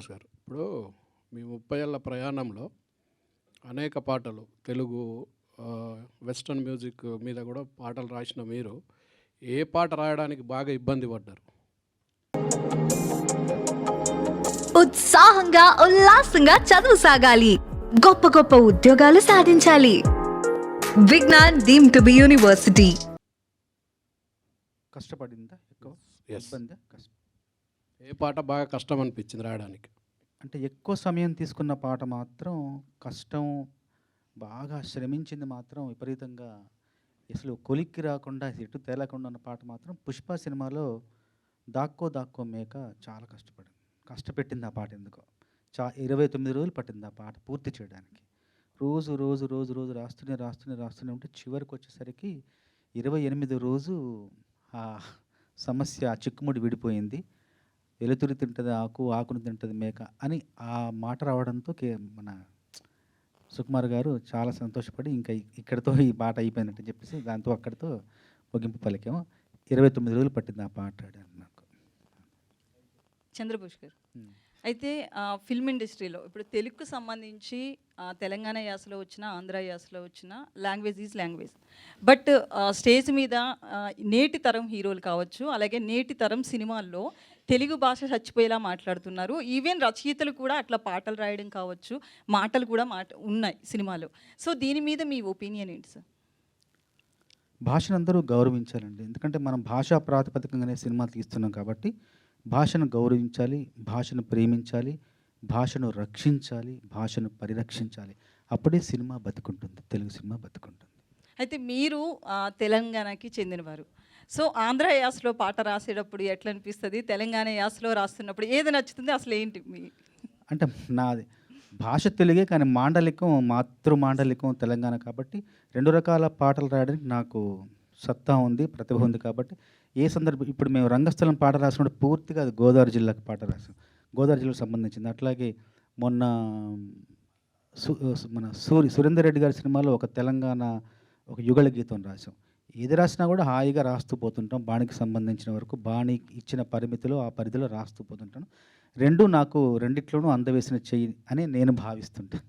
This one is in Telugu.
గారు. ఇప్పుడు మీ ముప్పై ఏళ్ళ ప్రయాణంలో అనేక పాటలు తెలుగు వెస్ట్రన్ మ్యూజిక్ మీద కూడా పాటలు రాసిన మీరు ఏ పాట రాయడానికి బాగా ఇబ్బంది పడ్డారు? ఉత్సాహంగా ఉల్లాసంగా చదువు సాగాలి. గొప్ప గొప్ప ఉద్యోగాలు సాధించాలి. Vignan deemed to be university. కష్టపడిందా ఎక్కువ? Yes. ఇబ్బంది? కష్టం ఏ పాట బాగా కష్టం అనిపించింది రాయడానికి? అంటే ఎక్కువ సమయం తీసుకున్న పాట మాత్రం కష్టం బాగా శ్రమించింది మాత్రం విపరీతంగా. అసలు కొలిక్కి రాకుండా ఎటు తేలకుండా ఉన్న పాట మాత్రం పుష్ప సినిమాలో దాక్కో దాక్కో మేక చాలా కష్టపడింది. కష్టపెట్టింది ఆ పాట ఎందుకో. చా ఇరవై తొమ్మిది రోజులు పట్టింది ఆ పాట పూర్తి చేయడానికి. రోజు రోజు రోజు రోజు రాస్తూనే రాస్తూనే రాస్తూనే ఉంటే చివరికి వచ్చేసరికి ఇరవై ఎనిమిది రోజు ఆ సమస్య ఆ చిక్కుముడి విడిపోయింది. వెలుతురు తింటుంది ఆకు ఆకును తింటుంది మేక అని ఆ మాట రావడంతో కే మన సుకుమార్ గారు చాలా సంతోషపడి ఇంకా ఇక్కడితో ఈ పాట అయిపోయిందంటే చెప్పేసి దాంతో అక్కడితో ముగింపు పలికాము. ఇరవై తొమ్మిది రోజులు పట్టింది ఆ పాట నాకు. చంద్రబోస్ గారు. అయితే ఫిల్మ్ ఇండస్ట్రీలో ఇప్పుడు తెలుగుకు సంబంధించి తెలంగాణ యాసలో వచ్చిన ఆంధ్ర యాసలో వచ్చిన language is language. But stage మీద నేటి తరం హీరోలు కావచ్చు అలాగే నేటి తరం సినిమాల్లో తెలుగు భాష చచ్చిపోయేలా మాట్లాడుతున్నారు. ఈవెన్ రచయితలు కూడా అట్లా పాటలు రాయడం కావచ్చు మాటలు కూడా మాట ఉన్నాయి సినిమాలో. సో దీని మీద మీ ఒపీనియన్ ఏంటి సార్ భాషను అందరూ గౌరవించాలండి. ఎందుకంటే మనం భాషా ప్రాతిపదికంగానే సినిమా తీస్తున్నాం కాబట్టి భాషను గౌరవించాలి భాషను ప్రేమించాలి భాషను రక్షించాలి భాషను పరిరక్షించాలి. అప్పుడే సినిమా బతుకుంటుంది తెలుగు సినిమా బతుకుంటుంది. అయితే మీరు తెలంగాణకి చెందినవారు. సో ఆంధ్ర యాసలో పాట రాసేటప్పుడు ఎట్లా అనిపిస్తుంది? తెలంగాణ యాసలో రాస్తున్నప్పుడు ఏది నచ్చుతుంది? అసలు ఏంటి మీ? అంటే నాది భాష తెలుగే కానీ మాండలికం మాతృ మాండలికం తెలంగాణ కాబట్టి రెండు రకాల పాటలు రాయడానికి నాకు సత్తా ఉంది ప్రతిభ ఉంది కాబట్టి ఏ సందర్భం ఇప్పుడు మేము రంగస్థలం పాట రాసినప్పుడు పూర్తిగా అది గోదావరి జిల్లాకు పాట రాసాం. గోదావరి జిల్లాకు సంబంధించింది. అట్లాగే మొన్న సు- మన సూరి సురేందర్ రెడ్డి గారి సినిమాలో ఒక తెలంగాణ ఒక యుగళ గీతం రాసాం. ఏది రాసినా కూడా హాయిగా రాస్తూ పోతుంటాం. బాణికి సంబంధించిన వరకు బాణి ఇచ్చిన పరిమితిలో ఆ పరిధిలో రాస్తూ పోతుంటాను. రెండు నాకు రెండిట్లోనూ అందవేసిన చెయ్యి అని నేను భావిస్తుంటాను.